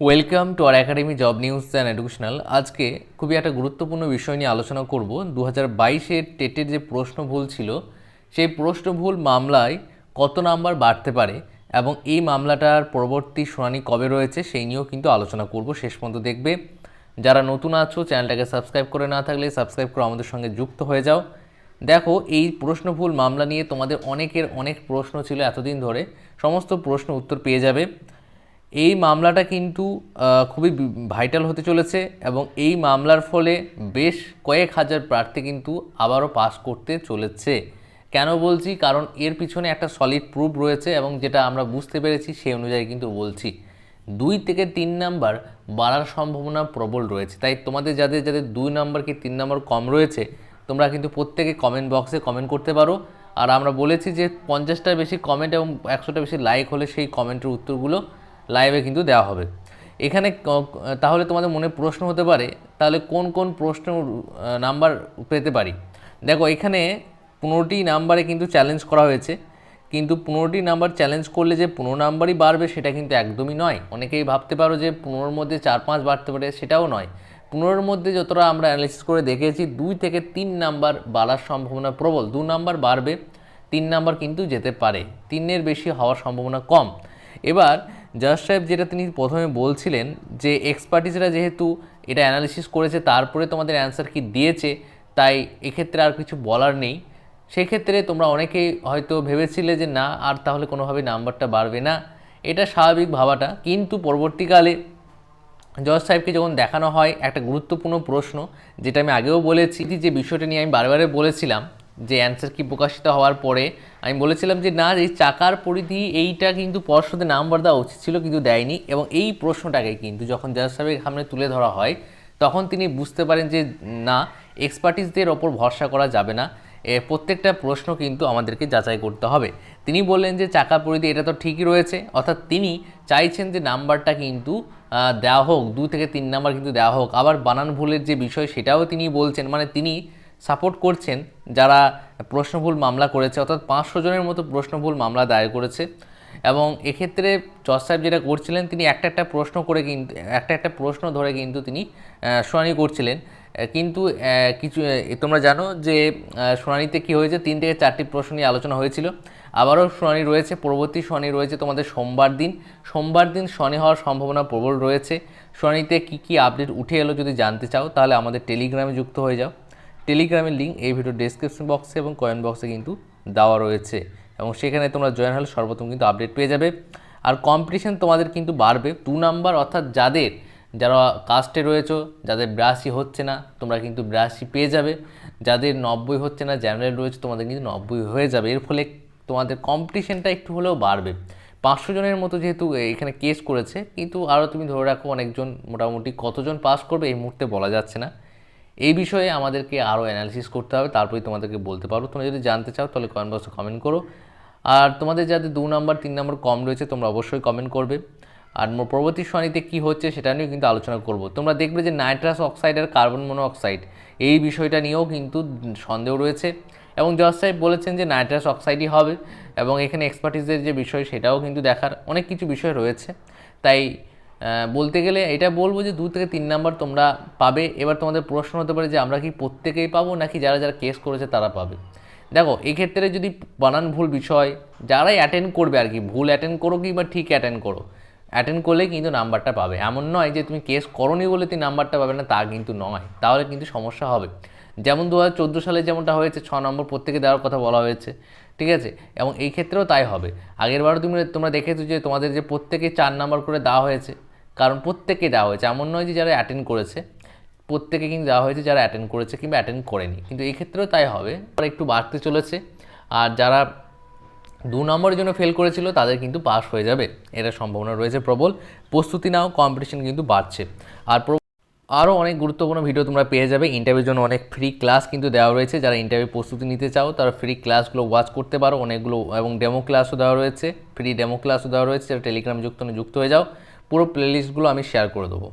Welcome to R academy job news and educational আজকে খুবই একটা গুরুত্বপূর্ণ বিষয় নিয়ে আলোচনা করব। দু হাজার বাইশের টেটের যে প্রশ্ন ভুল ছিল, সেই প্রশ্ন ভুল মামলায় কত নাম্বার বাড়তে পারে এবং এই মামলাটার পরবর্তী শুনানি কবে রয়েছে, সেই নিয়েও কিন্তু আলোচনা করব। শেষ পর্যন্ত দেখবে। যারা নতুন আছো, চ্যানেলটাকে সাবস্ক্রাইব করে না থাকলে সাবস্ক্রাইব করে আমাদের সঙ্গে যুক্ত হয়ে যাও। দেখো, এই প্রশ্ন ভুল মামলা নিয়ে তোমাদের অনেকের অনেক প্রশ্ন ছিল এতদিন ধরে। সমস্ত প্রশ্ন উত্তর পেয়ে যাবে। এই মামলাটা কিন্তু খুবই ভাইটাল হতে চলেছে এবং এই মামলার ফলে বেশ কয়েক হাজার প্রার্থী কিন্তু আবারও পাস করতে চলেছে। কেন বলছি? কারণ এর পিছনে একটা সলিড প্রুফ রয়েছে এবং যেটা আমরা বুঝতে পেরেছি সেই অনুযায়ী কিন্তু বলছি। দুই থেকে তিন নাম্বার বাড়ার সম্ভাবনা প্রবল রয়েছে। তাই তোমাদের যাদের যাদের দুই নাম্বার কি তিন নাম্বার কম রয়েছে, তোমরা কিন্তু প্রত্যেকে কমেন্ট বক্সে কমেন্ট করতে পারো। আর আমরা বলেছি যে পঞ্চাশটার বেশি কমেন্ট এবং একশোটা বেশি লাইক হলে সেই কমেন্টের উত্তরগুলো লাইভে কিন্তু দেওয়া হবে। এখানে তাহলে তোমাদের মনে প্রশ্ন হতে পারে, তাহলে কোন কোন প্রশ্ন নাম্বার পেতে পারি? দেখো, এখানে পনেরোটি নাম্বারে কিন্তু চ্যালেঞ্জ করা হয়েছে। কিন্তু পনেরোটি নাম্বার চ্যালেঞ্জ করলে যে পনেরো নাম্বারই বাড়বে, সেটা কিন্তু একদমই নয়। অনেকেই ভাবতে পারো যে পনেরোর মধ্যে চার পাঁচ বাড়তে পারে, সেটাও নয়। পনেরোর মধ্যে যতটা আমরা অ্যানালিসিস করে দেখেছি, দুই থেকে তিন নাম্বার বাড়ার সম্ভাবনা প্রবল। দু নাম্বার বাড়বে, তিন নাম্বার কিন্তু যেতে পারে। তিনের বেশি হওয়ার সম্ভাবনা কম। এবার জাজ সাহেব, যেটা তিনি প্রথমে বলছিলেন যে এক্সপার্টিসরা যেহেতু এটা অ্যানালিসিস করেছে, তারপরে তোমাদের অ্যান্সার কি দিয়েছে, তাই এক্ষেত্রে আর কিছু বলার নেই। সেক্ষেত্রে তোমরা অনেকেই হয়তো ভেবেছিলে যে না, আর তাহলে কোনোভাবে নাম্বারটা বাড়বে না। এটা স্বাভাবিক ভাবাটা। কিন্তু পরবর্তীকালে জজ সাহেবকে যখন দেখানো হয়, একটা গুরুত্বপূর্ণ প্রশ্ন, যেটা আমি আগেও বলেছি, যে বিষয়টা নিয়ে আমি বারবারে বলেছিলাম যে অ্যান্সার কি প্রকাশিত হওয়ার পরে, আমি বলেছিলাম যে না এই চাকার পরিধি এইটা কিন্তু পর্ষদে নাম্বার দেওয়া উচিত ছিল কিন্তু দেয়নি এবং এই প্রশ্নটাকে কিন্তু যখন জজ সাহেবের সামনে তুলে ধরা হয়, তখন তিনি বুঝতে পারেন যে না এক্সপার্টিসদের ওপর ভরসা করা যাবে না। প্রত্যেকটা প্রশ্ন কিন্তু আমাদেরকে যাচাই করতে হবে। তিনি বললেন যে চাকা পরিধি এটা তো ঠিকই রয়েছে, অর্থাৎ তিনি চাইছেন যে নাম্বারটা কিন্তু দেওয়া হোক, দু থেকে তিন নাম্বার কিন্তু দেওয়া হোক। আবার বানান ভুলের যে বিষয় সেটাও তিনি বলছেন মানে তিনি সাপোর্ট করছেন, যারা প্রশ্নভুল মামলা করেছে, অর্থাৎ পাঁচশো জনের মতো প্রশ্নভুল মামলা দায়ের করেছে। এবং এক্ষেত্রে জজ সাহেব যেটা করছিলেন, তিনি একটা একটা প্রশ্ন করে কিন্তু একটা একটা প্রশ্ন ধরে কিন্তু তিনি শুনানি করছিলেন। কিন্তু কিছু তোমরা জানো যে শুনানিতে কি হয়েছে? তিন থেকে চারটি প্রশ্ন নিয়ে আলোচনা হয়েছিল। আবারও শুনানি রয়েছে, পরবর্তী শুনানি রয়েছে তোমাদের সোমবার দিন। সোমবার দিন শুনানি হওয়ার সম্ভাবনা প্রবল রয়েছে। শুনানিতে কি কি আপডেট উঠে এলো যদি জানতে চাও, তাহলে আমাদের টেলিগ্রামে যুক্ত হয়ে যাও। টেলিগ্রামের লিঙ্ক এই ভিডিও ডেসক্রিপশন বক্সে এবং কয়েন বক্সে কিন্তু দেওয়া রয়েছে। এবং সেখানে তোমরা জয়েন হলে সর্বপ্রথম কিন্তু আপডেট পেয়ে যাবে। আর কম্পিটিশন তোমাদের কিন্তু বাড়বে। দু নাম্বার অর্থাৎ যাদের, যারা কাস্টে রয়েছো, যাদের বিরাশি হচ্ছে না, তোমরা কিন্তু বিরাশি পেয়ে যাবে। যাদের নব্বই হচ্ছে না জেনারেল রয়েছে, তোমাদের কিন্তু নব্বই হয়ে যাবে। এর ফলে তোমাদের কম্পিটিশনটা একটু হলেও বাড়বে। পাঁচশো জনের মতো যেহেতু এখানে কেস করেছে, কিন্তু আরও তুমি ধরে রাখো, অনেকজন মোটামুটি কতজন পাস করবে এই মুহূর্তে বলা যাচ্ছে না। এই বিষয়ে আমাদেরকে আরও অ্যানালিসিস করতে হবে, তারপরেই তোমাদেরকে বলতে পারব। তোমরা যদি জানতে চাও, তাহলে কমেন্ট বক্সে কমেন্ট করো। আর তোমাদের যাদের দু নাম্বার তিন নম্বর কম রয়েছে, তোমরা অবশ্যই কমেন্ট করবে। আর পরবর্তী শুনানিতে কী হচ্ছে, সেটা নিয়েও কিন্তু আলোচনা করব। তোমরা দেখবে যে নাইট্রাস অক্সাইড আর কার্বন মনোঅক্সাইড এই বিষয়টা নিয়েও কিন্তু সন্দেহ রয়েছে। এবং জজ সাহেব বলেছেন যে নাইট্রাস অক্সাইডই হবে, এবং এখানে এক্সপার্টিসদের যে বিষয়, সেটাও কিন্তু দেখার অনেক কিছু বিষয় রয়েছে। তাই বলতে গেলে এটা বলব যে দু থেকে তিন নাম্বার তোমরা পাবে। এবার তোমাদের প্রশ্ন হতে পারে যে আমরা কি প্রত্যেকেই পাবো, নাকি যারা যারা কেস করেছে তারা পাবে? দেখো, এক্ষেত্রে যদি বানান ভুল বিষয়, যারাই অ্যাটেন্ড করবে আর কি, ভুল অ্যাটেন্ড করো কিংবা ঠিক অ্যাটেন্ড করো অ্যাটেন্ড করলে কিন্তু নাম্বারটা পাবে। এমন নয় যে তুমি কেস করনি বলে তুমি নাম্বারটা পাবে না, তা কিন্তু নয়। তাহলে কিন্তু সমস্যা হবে। যেমন দু হাজার চোদ্দ সালে যেমনটা হয়েছে, ছ নম্বর প্রত্যেকে দেওয়ার কথা বলা হয়েছে, ঠিক আছে? এবং এই ক্ষেত্রেও তাই হবে। আগের বারও তুমি তোমরা দেখেছ যে তোমাদের যে প্রত্যেকে চার নাম্বার করে দেওয়া হয়েছে কারণ প্রত্যেককে দেওয়া হয়েছে, এমন নয় যে যারা অ্যাটেন্ড করেছে প্রত্যেকে কিন্তু দেওয়া হয়েছে যারা অ্যাটেন্ড করেছে কিংবা অ্যাটেন্ড করেনি। কিন্তু এই ক্ষেত্রেও তাই হবে। আর একটু বাড়তে চলেছে, আর যারা দু নম্বরের জন্য ফেল করেছিল, তাদের কিন্তু পাস হয়ে যাবে। এটা সম্ভাবনা রয়েছে প্রবল। প্রস্তুতি নাও কম্পিটিশন কিন্তু বাড়ছে। আর আরও অনেক গুরুত্বপূর্ণ ভিডিও তোমরা পেয়ে যাবে। ইন্টারভিউর জন্য অনেক ফ্রি ক্লাস কিন্তু দেওয়া রয়েছে। যারা ইন্টারভিউ প্রস্তুতি নিতে চাও, তারা ফ্রি ক্লাসগুলো ওয়াচ করতে পারো। অনেকগুলো এবং ডেমো ক্লাসও দেওয়া রয়েছে। ফ্রি ডেমো ক্লাসও দেওয়া রয়েছে। যারা টেলিগ্রাম যুক্ত যুক্ত হয়ে যাও। পুরো প্লেলিস্টগুলো আমি শেয়ার করে দেবো।